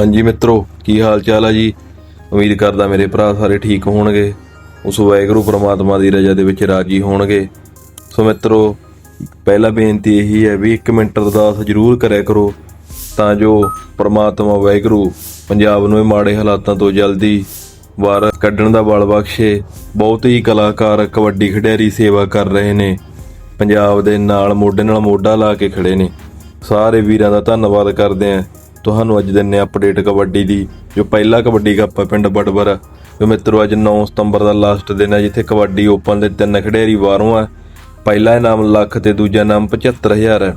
ਹਾਂਜੀ ਮਿੱਤਰੋ, ਕੀ ਹਾਲ ਚਾਲ ਆ ਜੀ? ਉਮੀਦ ਕਰਦਾ ਮੇਰੇ ਭਰਾ ਸਾਰੇ ਠੀਕ ਹੋਣਗੇ। ਉਸ ਵਾਹਿਗੁਰੂ ਪ੍ਰਮਾਤਮਾ ਦੀ ਰਜ਼ਾ ਦੇ ਵਿੱਚ ਰਾਜੀ ਹੋਣਗੇ। ਸੋ ਮਿੱਤਰੋ, ਪਹਿਲਾ ਬੇਨਤੀ ਇਹੀ ਹੈ ਵੀ 1 ਮਿੰਟ ਅਰਦਾਸ ਜ਼ਰੂਰ ਕਰਿਆ ਕਰੋ, ਤਾਂ ਜੋ ਪ੍ਰਮਾਤਮਾ ਵਾਹਿਗੁਰੂ ਪੰਜਾਬ ਨੂੰ ਇਹ ਮਾੜੇ ਹਾਲਾਤਾਂ ਤੋਂ ਜਲਦੀ ਬਾਹਰ ਕੱਢਣ ਦਾ ਬਲ ਬਖਸ਼ੇ। ਬਹੁਤ ਹੀ ਕਲਾਕਾਰ, ਕਬੱਡੀ ਖਿਡਾਰੀ ਸੇਵਾ ਕਰ ਰਹੇ ਨੇ। ਪੰਜਾਬ ਦੇ ਨਾਲ ਮੋਢੇ ਨਾਲ ਮੋਢਾ ਲਾ ਕੇ ਖੜੇ ਨੇ। ਸਾਰੇ ਵੀਰਾਂ ਦਾ ਧੰਨਵਾਦ ਕਰਦੇ ਆਂ ਤੁਹਾਨੂੰ ਅੱਜ ਦਿੰਨੇ ਅਪਡੇਟ ਕਬੱਡੀ ਦੀ, ਜੋ ਪਹਿਲਾ ਕਬੱਡੀ ਕੱਪ ਹੈ ਪਿੰਡ ਬੜਬਰ ਜੋ ਮਿੱਤਰੋ, ਅੱਜ 9 ਸਤੰਬਰ ਦਾ ਲਾਸਟ ਦਿਨ ਹੈ ਜਿੱਥੇ ਕਬੱਡੀ ਓਪਨ ਦੇ ਤਿੰਨ ਖਿਡਾਰੀ ਬਾਹਰੋਂ ਆ। ਪਹਿਲਾ ਇਨਾਮ ਲੱਖ ਤੇ ਦੂਜਾ ਇਨਾਮ 75000 ਹੈ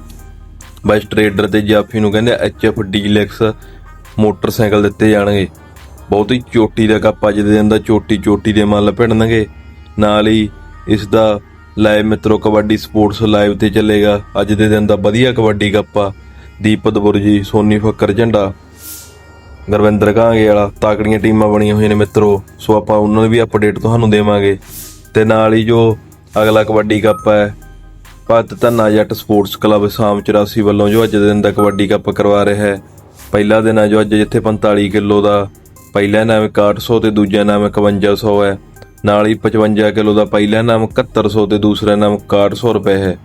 ਬਸ ਟ੍ਰੇਡਰ ਤੇ ਜਾਫੀ ਨੂੰ ਕਹਿੰਦੇ ਐਚਐਫ ਡੀਲੈਕਸ ਮੋਟਰਸਾਈਕਲ ਦਿੱਤੇ ਜਾਣਗੇ। ਬਹੁਤ ਹੀ ਚੋਟੀ ਦਾ ਕੱਪ ਅੱਜ ਦੇ ਦਿਨ ਦਾ ਚੋਟੀ ਚੋਟੀ ਦੇ ਮੱਲ ਭਿੜਨਗੇ। ਨਾਲ ਹੀ ਇਸ ਦਾ ਲਾਈਵ ਮਿੱਤਰੋ, ਕਬੱਡੀ ਸਪੋਰਟਸ ਲਾਈਵ ਤੇ ਚੱਲੇਗਾ। ਅੱਜ ਦੇ ਦਿਨ ਦਾ ਵਧੀਆ ਕਬੱਡੀ ਕੱਪ ਆ। ਦੀਪਤ ਬੁਰਜੀ ਸੋਨੀ ਫੱਕਰ ਝੰਡਾ, ਗੁਰਵਿੰਦਰ ਕਾਂਗੇ ਵਾਲਾ, ਤਾਕੜੀਆਂ ਟੀਮਾਂ ਬਣੀਆਂ ਹੋਈਆਂ ਨੇ ਮਿੱਤਰੋ, ਸੋ ਆਪਾਂ ਉਹਨਾਂ ਦੀ ਵੀ ਅਪਡੇਟ ਤੁਹਾਨੂੰ ਦੇਵਾਂਗੇ। ਤੇ ਨਾਲ ਹੀ ਜੋ ਅਗਲਾ ਕਬੱਡੀ ਕੱਪ ਹੈ ਭਗਤ ਧੰਨਾ ਜੱਟ ਸਪੋਰਟਸ ਕਲੱਬ ਸ਼ਾਮ 84 ਵੱਲੋਂ ਜੋ ਅੱਜ ਦੇ ਦਿਨ ਦਾ ਕਬੱਡੀ ਕੱਪ ਕਰਵਾ ਰਿਹਾ ਹੈ, ਪਹਿਲਾ ਦਿਨ ਹੈ ਜੋ ਅੱਜ ਜਿੱਥੇ 45 ਕਿਲੋ ਦਾ, ਪਹਿਲਾ ਨਾਮ 6100 ਤੇ ਦੂਜਾ ਨਾਮ 5100 ਹੈ। ਨਾਲ ਹੀ 55 ਕਿਲੋ ਦਾ ਪਹਿਲਾ ਨਾਮ 7100 ਤੇ ਦੂਸਰਾ ਨਾਮ 6100 ਰੁਪਏ ਹੈ।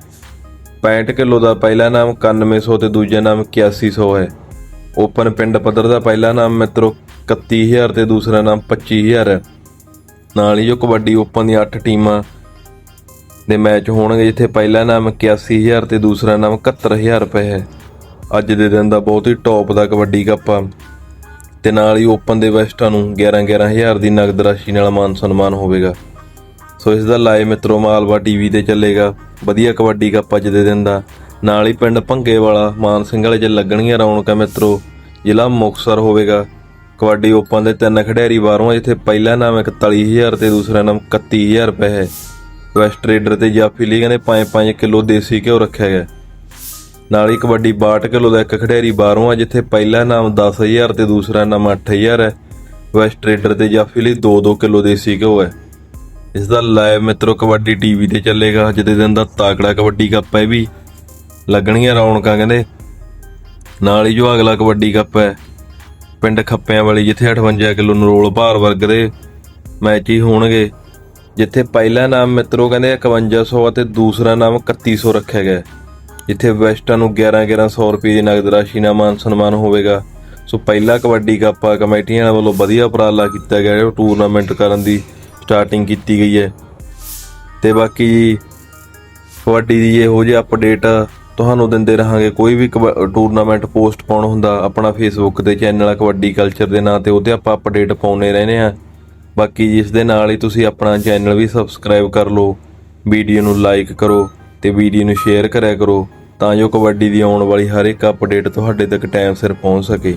65 ਕਿਲੋ ਦਾ ਪਹਿਲਾ ਨਾਮ 9100 ਤੇ ਦੂਜਾ ਨਾਮ 8100 ਹੈ। ਓਪਨ ਪਿੰਡ ਪੱਧਰ ਦਾ ਪਹਿਲਾ ਨਾਮ ਮਿੱਤਰੋ 31000 ਤੇ ਦੂਸਰਾ ਨਾਮ 25000 ਹੈ। ਨਾਲ ਹੀ ਜੋ ਕਬੱਡੀ ਓਪਨ ਦੀਆਂ 8 ਟੀਮਾਂ ਦੇ ਮੈਚ ਹੋਣਗੇ, ਜਿੱਥੇ ਪਹਿਲਾ ਨਾਮ 81000 ਤੇ ਦੂਸਰਾ ਨਾਮ 71000 ਰੁਪਏ ਹੈ। ਅੱਜ ਦੇ ਦਿਨ ਦਾ ਬਹੁਤ ਹੀ ਟੌਪ ਦਾ ਕਬੱਡੀ ਕੱਪ ਆ। ਤੇ ਨਾਲ ਹੀ ਓਪਨ ਦੇ ਵੈਸਟਾਂ ਨੂੰ 11 11000 ਦੀ ਨਗਦ ਰਾਸ਼ੀ ਨਾਲ ਮਾਨ ਸਨਮਾਨ ਹੋਵੇਗਾ। ਸੋ ਇਸ ਦਾ ਲਾਈਵ ਮਿੱਤਰੋ ਮਾਲਵਾ ਟੀਵੀ ਤੇ ਚੱਲੇਗਾ। ਵਧੀਆ ਕਬੱਡੀ ਕੱਪ ਅੱਜ ਦੇ ਦਿਨ ਦਾ। ਨਾਲ ਹੀ ਪਿੰਡ ਭੰਗੇ ਵਾਲਾ ਮਾਨ ਸਿੰਘ ਵਾਲੇ 'ਚ ਲੱਗਣਗੀਆਂ ਰੌਣਕਾਂ ਮਿੱਤਰੋ ਜ਼ਿਲ੍ਹਾ ਮੁਕਤਸਰ ਹੋਵੇਗਾ। ਕਬੱਡੀ ਓਪਨ ਦੇ ਤਿੰਨ ਖਿਡਾਰੀ ਬਾਹਰੋਂ ਆ, ਜਿੱਥੇ ਪਹਿਲਾ ਨਾਮ 41000 ਤੇ ਦੂਸਰਾ ਨਾਮ 31000 ਰੁਪਏ ਹੈ। ਵੈਸਟ ਟ੍ਰੇਡਰ ਤੇ ਜਾਫੀ ਲੀਗ ਨੇ 5-5 ਕਿਲੋ ਦੇਸੀ ਘਿਓ ਰੱਖਿਆ ਗਿਆ। ਨਾਲ ਹੀ ਕਬੱਡੀ 62 ਕਿਲੋ ਦਾ ਇੱਕ ਖਿਡਾਰੀ ਬਾਹਰੋਂ ਆ ਜਿੱਥੇ ਪਹਿਲਾ ਨਾਮ 10000 ਤੇ ਦੂਸਰਾ ਨਾਮ 8000 ਹੈ। ਵੈਸਟ ਟ੍ਰੇਡਰ ਤੇ ਜਾਫੀ ਲਈ 2-2 ਕਿਲੋ ਦੇਸੀ ਘਿਓ ਹੈ। ਇਸ ਦਾ ਲਾਈਵ ਮਿੱਤਰੋ ਕਬੱਡੀ ਟੀਵੀ ਤੇ ਚੱਲੇਗਾ। ਅੱਜ ਦੇ ਦਿਨ ਦਾ ਤਾਕੜਾ ਕਬੱਡੀ ਕੱਪ ਹੈ ਵੀ। ਲੱਗਣਗੀਆਂ ਰੌਣਕਾਂ, ਕਹਿੰਦੇ। ਨਾਲ ਹੀ ਜੋ ਅਗਲਾ ਕਬੱਡੀ ਕੱਪ ਹੈ, ਪਿੰਡ ਖੱਪਿਆਂ ਵਾਲੀ, ਜਿੱਥੇ 58 ਕਿਲੋ ਨਰੋਲ ਭਾਰ ਵਰਗ ਦੇ ਮੈਚ ਹੀ ਹੋਣਗੇ। ਜਿੱਥੇ ਪਹਿਲਾ ਨਾਮ ਮਿੱਤਰੋ, ਕਹਿੰਦੇ 5100 ਅਤੇ ਦੂਸਰਾ ਨਾਮ 3100 ਰੱਖਿਆ ਗਿਆ ਜਿੱਥੇ ਵੈਸਟਾਂ ਨੂੰ 11 1100 ਰੁਪਏ ਦੀ ਨਗਦ ਰਾਸ਼ੀ ਨਾਲ ਮਾਨ ਸਨਮਾਨ ਹੋਵੇਗਾ। ਸੋ ਪਹਿਲਾ ਕਬੱਡੀ ਕੱਪ ਆ, ਕਮੇਟੀਆਂ ਵੱਲੋਂ ਵਧੀਆ ਉਪਰਾਲਾ ਕੀਤਾ ਗਿਆ ਹੈ ਟੂਰਨਾਮੈਂਟ ਕਰਨ ਦੀ। ਸਟਾਰਟਿੰਗ ਕੀਤੀ ਗਈ ਹੈ। ਤੇ ਬਾਕੀ ਕਬੱਡੀ ਦੀ ਇਹੋ ਜਿਹੇ ਅਪਡੇਟ ਤੁਹਾਨੂੰ ਦਿੰਦੇ ਰਹਾਂਗੇ। ਕੋਈ ਵੀ ਕਬ- ਟੂਰਨਾਮੈਂਟ ਪੋਸਟ ਪਾਉਣ ਹੁੰਦਾ, ਆਪਣਾ ਫੇਸਬੁੱਕ ਤੇ ਚੈਨਲ ਆ ਕਬੱਡੀ ਕਲਚਰ ਦੇ ਨਾਂ ਤੇ ਉਹਤੇ ਆਪਾਂ ਅਪਡੇਟ ਪਾਉਨੇ ਰਹਿੰਦੇ ਆ ਬਾਕੀ ਜਿਸ ਦੇ ਨਾਲ ਹੀ ਤੁਸੀਂ ਆਪਣਾ ਚੈਨਲ ਵੀ ਸਬਸਕ੍ਰਾਈਬ ਕਰ ਲਓ, ਵੀਡੀਓ ਨੂੰ ਲਾਈਕ ਕਰੋ ਤੇ ਵੀਡੀਓ ਨੂੰ ਸ਼ੇਅਰ ਕਰਿਆ ਕਰੋ, ਤਾਂ ਜੋ ਕਬੱਡੀ ਦੀ ਆਉਣ ਵਾਲੀ ਹਰ ਇੱਕ ਅਪਡੇਟ ਤੁਹਾਡੇ ਤੱਕ ਟਾਈਮ ਸਿਰ ਪਹੁੰਚ ਸਕੇ।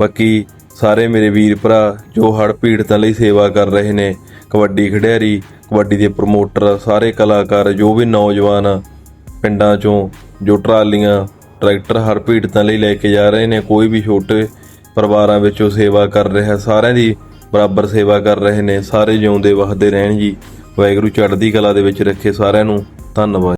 ਬਾਕੀ ਸਾਰੇ ਮੇਰੇ ਵੀਰ ਭਰਾ ਜੋ ਹੜ ਪੀੜਤਾਂ ਲਈ ਸੇਵਾ ਕਰ ਰਹੇ ਨੇ, ਕਬੱਡੀ ਖਿਡਾਰੀ, ਕਬੱਡੀ ਦੇ ਪ੍ਰਮੋਟਰ ਸਾਰੇ ਕਲਾਕਾਰ, ਜੋ ਵੀ ਨੌਜਵਾਨ ਪਿੰਡਾਂ ਚੋਂ ਜੋ ਟਰਾਲੀਆਂ, ਟਰੈਕਟਰ ਹੜ ਪੀੜਤਾਂ ਲਈ ਲੈ ਕੇ ਜਾ ਰਹੇ ਨੇ, ਕੋਈ ਵੀ ਛੋਟੇ ਪਰਿਵਾਰਾਂ ਵਿੱਚੋਂ ਸੇਵਾ ਕਰ ਰਿਹਾ, ਸਾਰਿਆਂ ਦੀ ਬਰਾਬਰ ਸੇਵਾ ਕਰ ਰਹੇ ਨੇ, ਸਾਰੇ ਜਿਉਂਦੇ, ਵਸਦੇ ਰਹਿਣ ਜੀ। ਵਾਹਿਗੁਰੂ ਚੜ੍ਹਦੀ ਕਲਾ ਦੇ ਵਿੱਚ ਰੱਖੇ ਸਾਰਿਆਂ ਨੂੰ, ਧੰਨਵਾਦ।